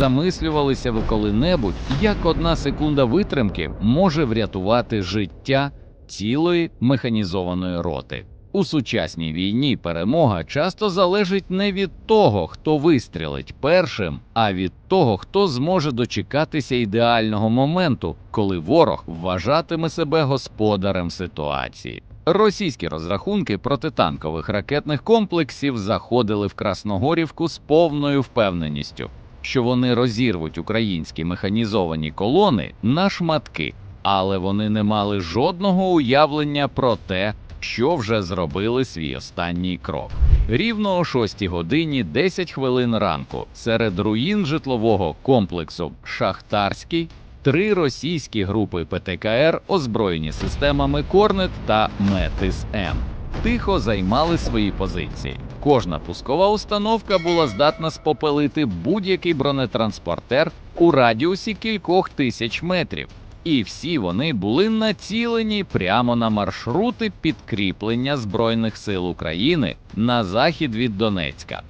Замислювалися ви коли-небудь, як одна секунда витримки може врятувати життя цілої механізованої роти? У сучасній війні перемога часто залежить не від того, хто вистрілить першим, а від того, хто зможе дочекатися ідеального моменту, коли ворог вважатиме себе господарем ситуації. Російські розрахунки протитанкових ракетних комплексів заходили в Красногорівку з повною впевненістю, що вони розірвуть українські механізовані колони на шматки, але вони не мали жодного уявлення про те, що вже зробили свій останній крок. Рівно о 6 годині 10 хвилин ранку серед руїн житлового комплексу Шахтарський три російські групи ПТКР, озброєні системами Корнет та Метис-М, тихо займали свої позиції. Кожна пускова установка була здатна спопелити будь-який бронетранспортер у радіусі кількох тисяч метрів. І всі вони були націлені прямо на маршрути підкріплення Збройних сил України на захід від Донецька.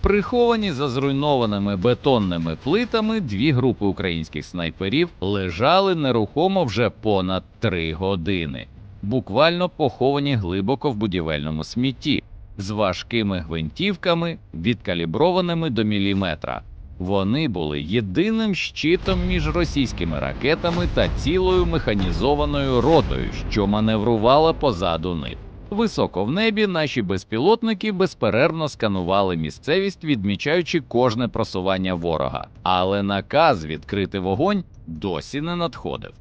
Приховані за зруйнованими бетонними плитами дві групи українських снайперів лежали нерухомо вже понад три години, буквально поховані глибоко в будівельному смітті, з важкими гвинтівками, відкаліброваними до міліметра. Вони були єдиним щитом між російськими ракетами та цілою механізованою ротою, що маневрувала позаду них. Високо в небі наші безпілотники безперервно сканували місцевість, відмічаючи кожне просування ворога, але наказ відкрити вогонь досі не надходив.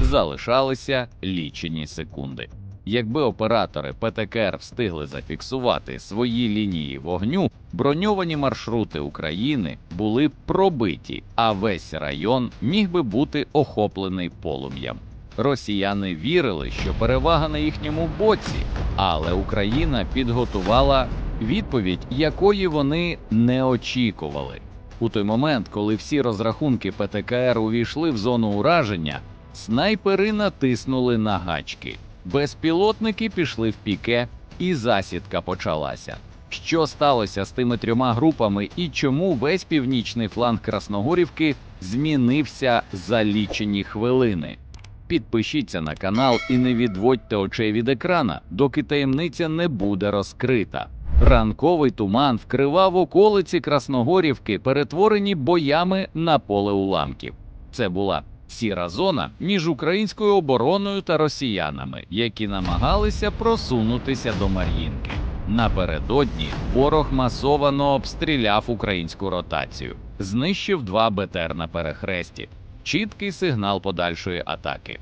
Залишалися лічені секунди. Якби оператори ПТКР встигли зафіксувати свої лінії вогню, броньовані маршрути України були б пробиті, а весь район міг би бути охоплений полум'ям. Росіяни вірили, що перевага на їхньому боці, але Україна підготувала відповідь, якої вони не очікували. У той момент, коли всі розрахунки ПТКР увійшли в зону ураження, снайпери натиснули на гачки. Безпілотники пішли в піке, і засідка почалася. Що сталося з тими трьома групами і чому весь північний фланг Красногорівки змінився за лічені хвилини? Підпишіться на канал і не відводьте очей від екрана, доки таємниця не буде розкрита. Ранковий туман вкривав околиці Красногорівки, перетворені боями на поле уламків. Це була сіра зона між українською обороною та росіянами, які намагалися просунутися до Мар'їнки. Напередодні ворог масовано обстріляв українську ротацію, знищив два БТР на перехресті. Чіткий сигнал подальшої атаки.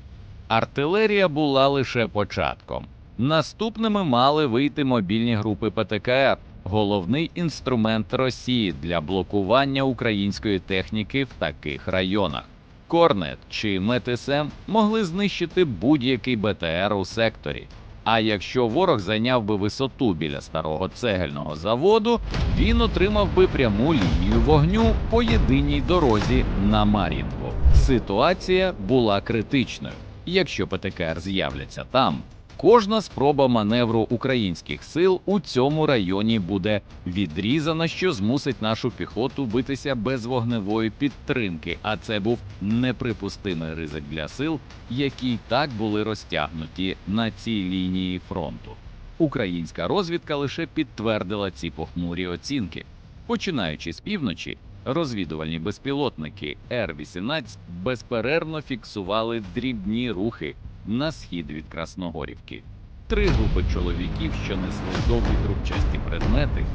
Артилерія була лише початком. Наступними мали вийти мобільні групи ПТКР, головний інструмент Росії для блокування української техніки в таких районах. Корнет чи Метисем могли знищити будь-який БТР у секторі. А якщо ворог зайняв би висоту біля старого цегельного заводу, він отримав би пряму лінію вогню по єдиній дорозі на Мар'їнку. Ситуація була критичною. Якщо ПТКР з'являться там, кожна спроба маневру українських сил у цьому районі буде відрізана, що змусить нашу піхоту битися без вогневої підтримки. А це був неприпустимий ризик для сил, які й так були розтягнуті на цій лінії фронту. Українська розвідка лише підтвердила ці похмурі оцінки. Починаючи з півночі, розвідувальні безпілотники Р-18 безперервно фіксували дрібні рухи на схід від Красногорівки. Три групи чоловіків, що несли довгі трубчасті предмети,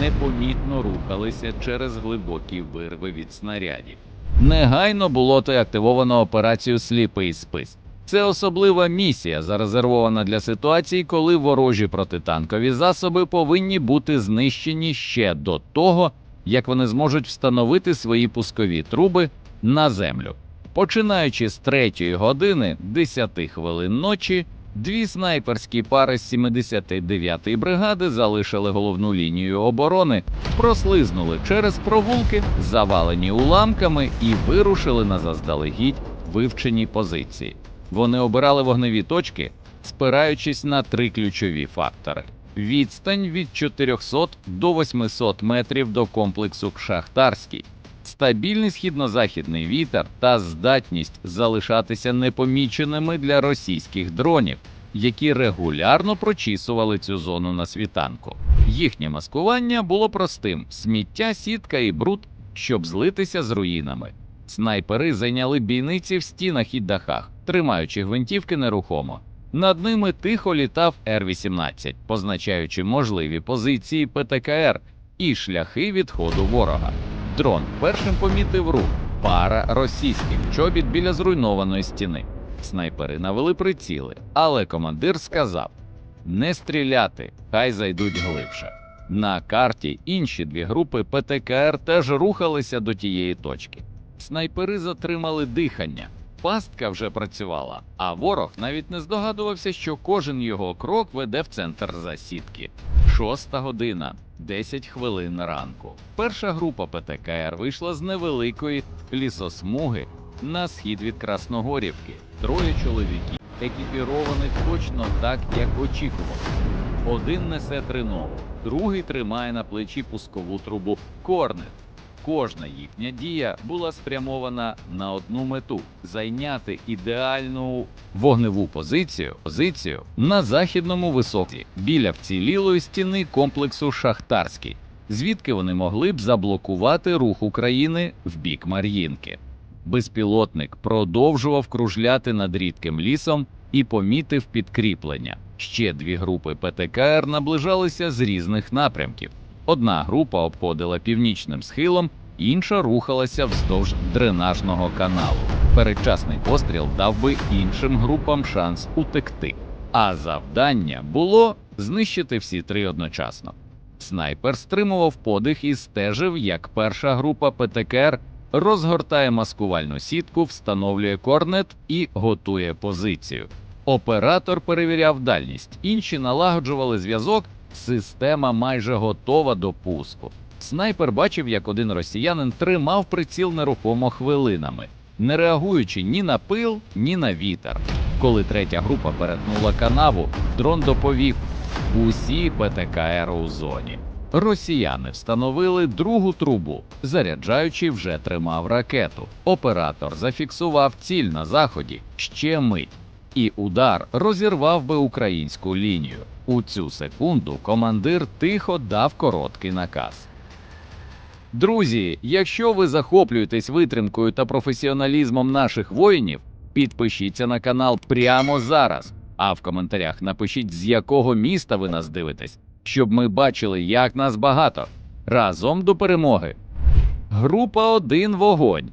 непомітно рухалися через глибокі вирви від снарядів. Негайно було то активовано операцію Сліпий спис. Це особлива місія, зарезервована для ситуацій, коли ворожі протитанкові засоби повинні бути знищені ще до того, як вони зможуть встановити свої пускові труби на землю. Починаючи з 3 години 10 хвилин ночі, дві снайперські пари з 79-ї бригади залишили головну лінію оборони, прослизнули через провулки, завалені уламками, і вирушили на заздалегідь вивчені позиції. Вони обирали вогневі точки, спираючись на три ключові фактори: відстань від 400 до 800 метрів до комплексу Шахтарський, стабільний східно-західний вітер та здатність залишатися непоміченими для російських дронів, які регулярно прочісували цю зону на світанку. Їхнє маскування було простим: сміття, сітка і бруд, щоб злитися з руїнами. Снайпери зайняли бійниці в стінах і дахах, тримаючи гвинтівки нерухомо. Над ними тихо літав Р-18, позначаючи можливі позиції ПТКР і шляхи відходу ворога. Дрон першим помітив рух пара російських чобіт біля зруйнованої стіни. Снайпери навели приціли, але командир сказав: не стріляти, хай зайдуть глибше. На карті інші дві групи ПТКР теж рухалися до тієї точки. Снайпери затримали дихання. Пастка вже працювала, а ворог навіть не здогадувався, що кожен його крок веде в центр засідки. Шоста година, 10 хвилин ранку. Перша група ПТКР вийшла з невеликої лісосмуги на схід від Красногорівки. Троє чоловіків, екіпірованих точно так, як очікували. Один несе тринову, другий тримає на плечі пускову трубу Корнет. Кожна їхня дія була спрямована на одну мету зайняти ідеальну вогневу позицію, позицію на західному висоті біля вцілілої стіни комплексу Шахтарський, звідки вони могли б заблокувати рух України в бік Мар'їнки. Безпілотник продовжував кружляти над рідким лісом і помітив підкріплення. Ще дві групи ПТКР наближалися з різних напрямків. Одна група обходила північним схилом, інша рухалася вздовж дренажного каналу. Передчасний постріл дав би іншим групам шанс утекти. А завдання було знищити всі три одночасно. Снайпер стримував подих і стежив, як перша група ПТКР розгортає маскувальну сітку, встановлює корнет і готує позицію. Оператор перевіряв дальність, інші налагоджували зв'язок. Система майже готова до пуску. Снайпер бачив, як один росіянин тримав приціл нерухомо хвилинами, не реагуючи ні на пил, ні на вітер. Коли третя група перетнула канаву, дрон доповів усі ПТКР у зоні. Росіяни встановили другу трубу, заряджаючи вже тримав ракету. Оператор зафіксував ціль на заході ще мить, і удар розірвав би українську лінію. У цю секунду командир тихо дав короткий наказ. Друзі, якщо ви захоплюєтесь витримкою та професіоналізмом наших воїнів, підпишіться на канал прямо зараз. А в коментарях напишіть, з якого міста ви нас дивитесь, щоб ми бачили, як нас багато. Разом до перемоги. Група 1 вогонь.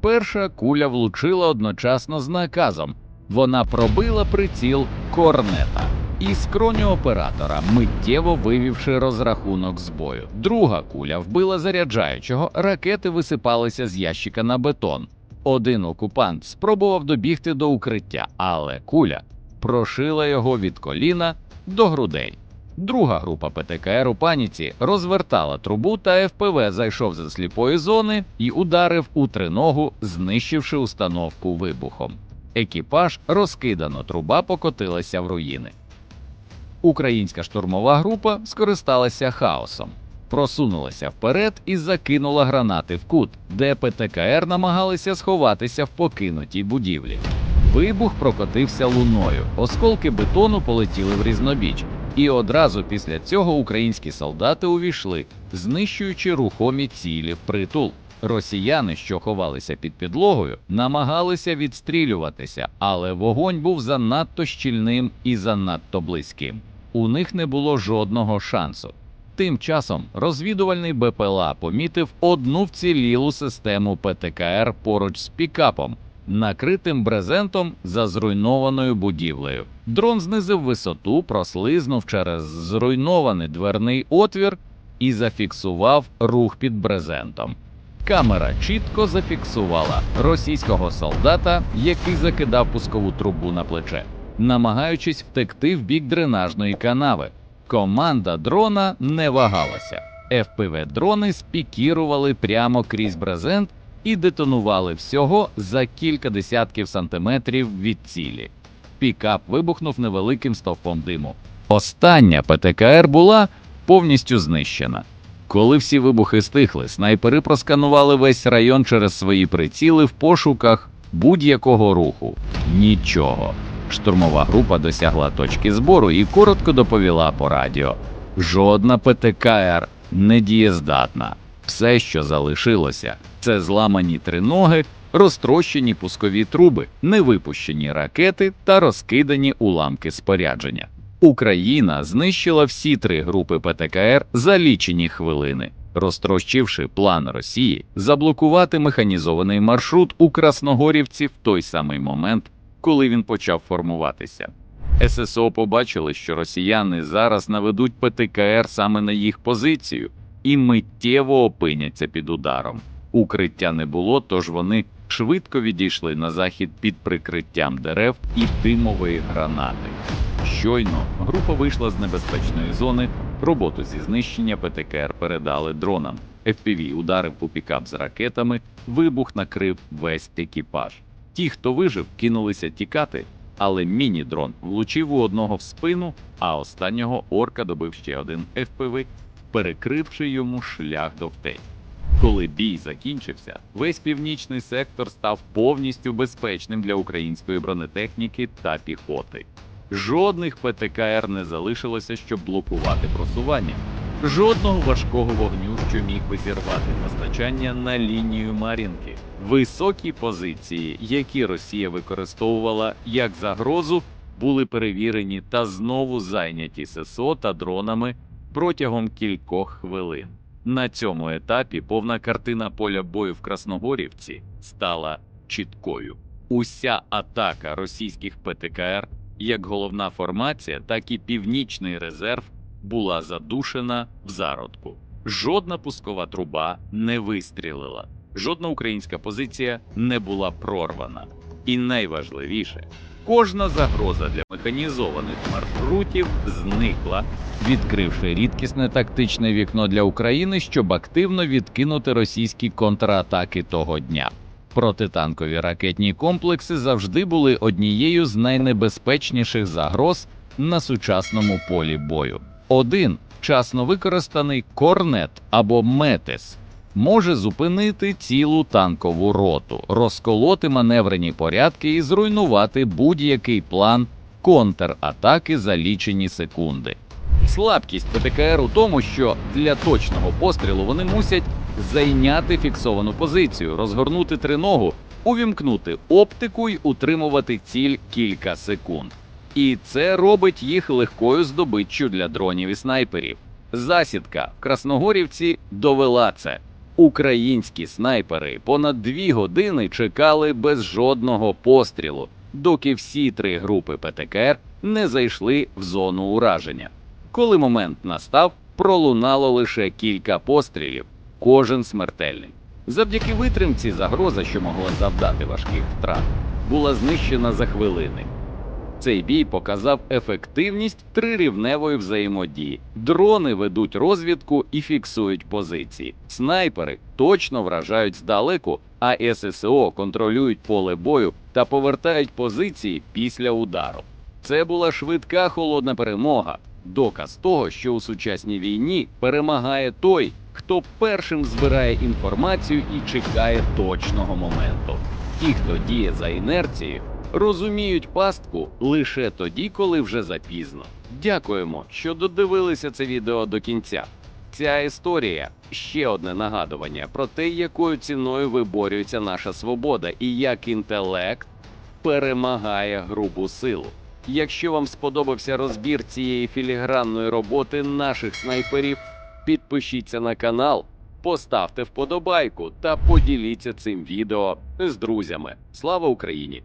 Перша куля влучила одночасно з наказом. Вона пробила приціл корнета і скроню оператора, миттєво вивівши розрахунок з бою. Друга куля вбила заряджаючого, ракети висипалися з ящика на бетон. Один окупант спробував добігти до укриття, але куля прошила його від коліна до грудей. Друга група ПТКР у паніці розвертала трубу, та ФПВ зайшов за сліпої зони і ударив у триногу, знищивши установку вибухом. Екіпаж розкидано, труба покотилася в руїни. Українська штурмова група скористалася хаосом, просунулася вперед і закинула гранати в кут, де ПТКР намагалися сховатися в покинутій будівлі. Вибух прокотився луною, осколки бетону полетіли в різнобіч, і одразу після цього українські солдати увійшли, знищуючи рухомі цілі в притул. Росіяни, що ховалися під підлогою, намагалися відстрілюватися, але вогонь був занадто щільним і занадто близьким. У них не було жодного шансу. Тим часом розвідувальний БПЛА помітив одну вцілілу систему ПТКР поруч з пікапом, накритим брезентом за зруйнованою будівлею. Дрон знизив висоту, прослизнув через зруйнований дверний отвір і зафіксував рух під брезентом. Камера чітко зафіксувала російського солдата, який закидав пускову трубу на плече, намагаючись втекти в бік дренажної канави. Команда дрона не вагалася. fpv дрони спікірували прямо крізь брезент і детонували всього за кілька десятків сантиметрів від цілі. Пікап вибухнув невеликим стовпом диму. Остання ПТКР була повністю знищена. Коли всі вибухи стихли, снайпери просканували весь район через свої приціли в пошуках будь-якого руху. Нічого. Штурмова група досягла точки збору і коротко доповіла по радіо. Жодна ПТКР не дієздатна. Все, що залишилося, це зламані триноги, розтрощені пускові труби, невипущені ракети та розкидані уламки спорядження. Україна знищила всі три групи ПТКР за лічені хвилини, розтрощивши план Росії заблокувати механізований маршрут у Красногорівці в той самий момент, коли він почав формуватися. ССО побачили, що росіяни зараз наведуть ПТКР саме на їх позицію і миттєво опиняться під ударом. Укриття не було, тож вони швидко відійшли на захід під прикриттям дерев і димової гранати. Щойно група вийшла з небезпечної зони. Роботу зі знищення ПТКР передали дронам. FPV ударив у пікап з ракетами, вибух накрив весь екіпаж. Ті, хто вижив, кинулися тікати, але міні-дрон влучив у одного в спину, а останнього орка добив ще один FPV, перекривши йому шлях до втечі. Коли бій закінчився, весь північний сектор став повністю безпечним для української бронетехніки та піхоти. Жодних ПТКР не залишилося, щоб блокувати просування. Жодного важкого вогню, що міг би зірвати постачання на лінію Мар'їнки. Високі позиції, які Росія використовувала як загрозу, були перевірені та знову зайняті ССО та дронами протягом кількох хвилин. На цьому етапі повна картина поля бою в Красногорівці стала чіткою. Уся атака російських ПТКР, як головна формація, так і північний резерв, була задушена в зародку. Жодна пускова труба не вистрілила, жодна українська позиція не була прорвана. І найважливіше, кожна загроза для механізованих маршрутів зникла, відкривши рідкісне тактичне вікно для України, щоб активно відкинути російські контратаки того дня. Протитанкові ракетні комплекси завжди були однією з найнебезпечніших загроз на сучасному полі бою. Один вчасно використаний корнет або метес може зупинити цілу танкову роту, розколоти маневрені порядки і зруйнувати будь-який план контратаки за лічені секунди. Слабкість ПТКР у тому, що для точного пострілу вони мусять зайняти фіксовану позицію, розгорнути триногу, увімкнути оптику й утримувати ціль кілька секунд. І це робить їх легкою здобиччю для дронів і снайперів. Засідка в Красногорівці довела це. Українські снайпери понад дві години чекали без жодного пострілу, доки всі три групи ПТКР не зайшли в зону ураження. Коли момент настав, пролунало лише кілька пострілів, кожен смертельний. Завдяки витримці загроза, що могла завдати важких втрат, була знищена за хвилини. Цей бій показав ефективність трирівневої взаємодії. Дрони ведуть розвідку і фіксують позиції. Снайпери точно вражають здалеку, а ССО контролюють поле бою та повертають позиції після удару. Це була швидка холодна перемога. Доказ того, що у сучасній війні перемагає той, хто першим збирає інформацію і чекає точного моменту. Ті, хто діє за інерцією, розуміють пастку лише тоді, коли вже запізно. Дякуємо, що додивилися це відео до кінця. Ця історія ще одне нагадування про те, якою ціною виборюється наша свобода і як інтелект перемагає грубу силу. Якщо вам сподобався розбір цієї філігранної роботи наших снайперів, підпишіться на канал, поставте вподобайку та поділіться цим відео з друзями. Слава Україні!